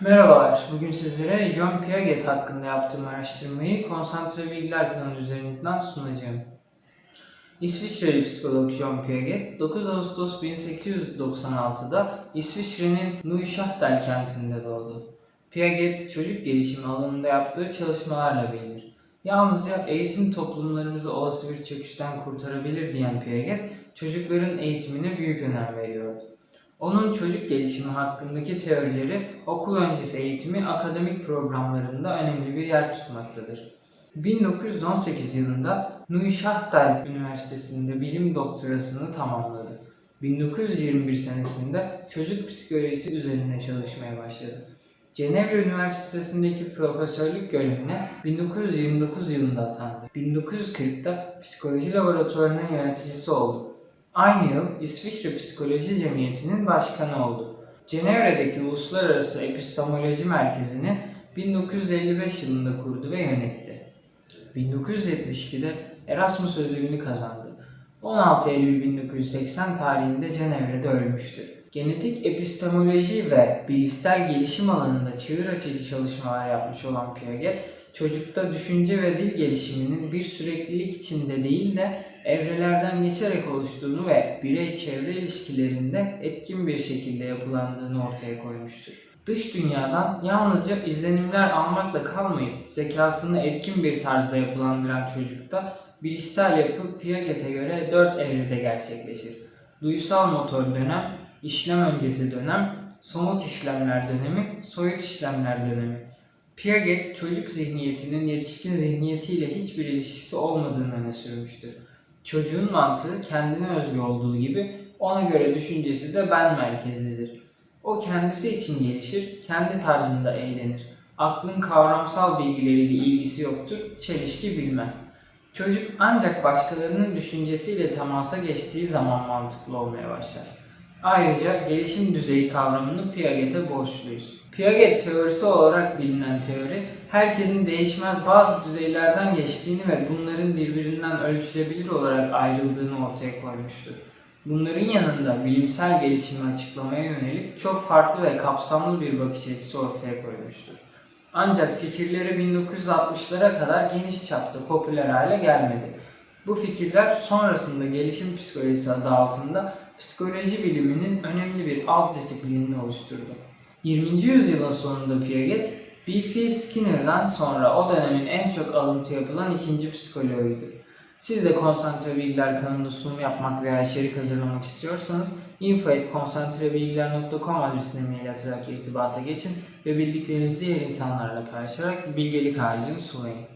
Merhabalar, bugün sizlere Jean Piaget hakkında yaptığım araştırmayı Konsantre Bilgiler kanalı üzerinden sunacağım. İsviçreli psikolog Jean Piaget, 9 Ağustos 1896'da İsviçre'nin Neuchâtel kentinde doğdu. Piaget, çocuk gelişimi alanında yaptığı çalışmalarla bilinir. Yalnızca eğitim toplumlarımızı olası bir çöküşten kurtarabilir diyen Piaget, çocukların eğitimine büyük önem veriyordu. Onun çocuk gelişimi hakkındaki teorileri okul öncesi eğitimi akademik programlarında önemli bir yer tutmaktadır. 1918 yılında Neuchâtel Üniversitesi'nde bilim doktorasını tamamladı. 1921 senesinde çocuk psikolojisi üzerine çalışmaya başladı. Cenevre Üniversitesi'ndeki profesörlük görevine 1929 yılında atandı. 1940'da psikoloji laboratuvarının yöneticisi oldu. Aynı yıl İsviçre Psikoloji Cemiyeti'nin başkanı oldu. Cenevre'deki Uluslararası Epistemoloji Merkezi'ni 1955 yılında kurdu ve yönetti. 1972'de Erasmus ödülünü kazandı. 16 Eylül 1980 tarihinde Cenevre'de ölmüştür. Genetik epistemoloji ve bilişsel gelişim alanında çığır açıcı çalışmalar yapmış olan Piaget, çocukta düşünce ve dil gelişiminin bir süreklilik içinde değil de evrelerden geçerek oluştuğunu ve birey-çevre ilişkilerinde etkin bir şekilde yapılandığını ortaya koymuştur. Dış dünyadan yalnızca izlenimler almakla kalmayıp zekasını etkin bir tarzda yapılandıran çocukta bilişsel yapı Piaget'e göre dört evrede gerçekleşir. Duysal motor dönem, işlem öncesi dönem, somut işlemler dönemi, soyut işlemler dönemi. Piaget çocuk zihniyetinin yetişkin zihniyetiyle hiçbir ilişkisi olmadığını öne sürmüştür. Çocuğun mantığı kendine özgü olduğu gibi ona göre düşüncesi de ben merkezlidir. O kendisi için gelişir, kendi tarzında eğlenir. Aklın kavramsal bilgileriyle ilgisi yoktur, çelişki bilmez. Çocuk ancak başkalarının düşüncesiyle temasa geçtiği zaman mantıklı olmaya başlar. Ayrıca gelişim düzeyi kavramını Piaget'e borçluyuz. Piaget teorisi olarak bilinen teori, herkesin değişmez bazı düzeylerden geçtiğini ve bunların birbirinden ölçülebilir olarak ayrıldığını ortaya koymuştur. Bunların yanında bilimsel gelişimi açıklamaya yönelik çok farklı ve kapsamlı bir bakış açısı ortaya koymuştur. Ancak fikirleri 1960'lara kadar geniş çapta popüler hale gelmedi. Bu fikirler sonrasında gelişim psikolojisi adı altında psikoloji biliminin önemli bir alt disiplinini oluşturdu. 20. yüzyılın sonunda Piaget, B.F. Skinner'dan sonra o dönemin en çok alıntı yapılan ikinci psikoloğuydu. Siz de Konsantre Bilgiler kanalında sunum yapmak veya içerik hazırlamak istiyorsanız info.konsantrebilgiler.com adresine mail atarak irtibata geçin ve bildiklerinizi diğer insanlarla paylaşarak bilgelik harcını sulayın.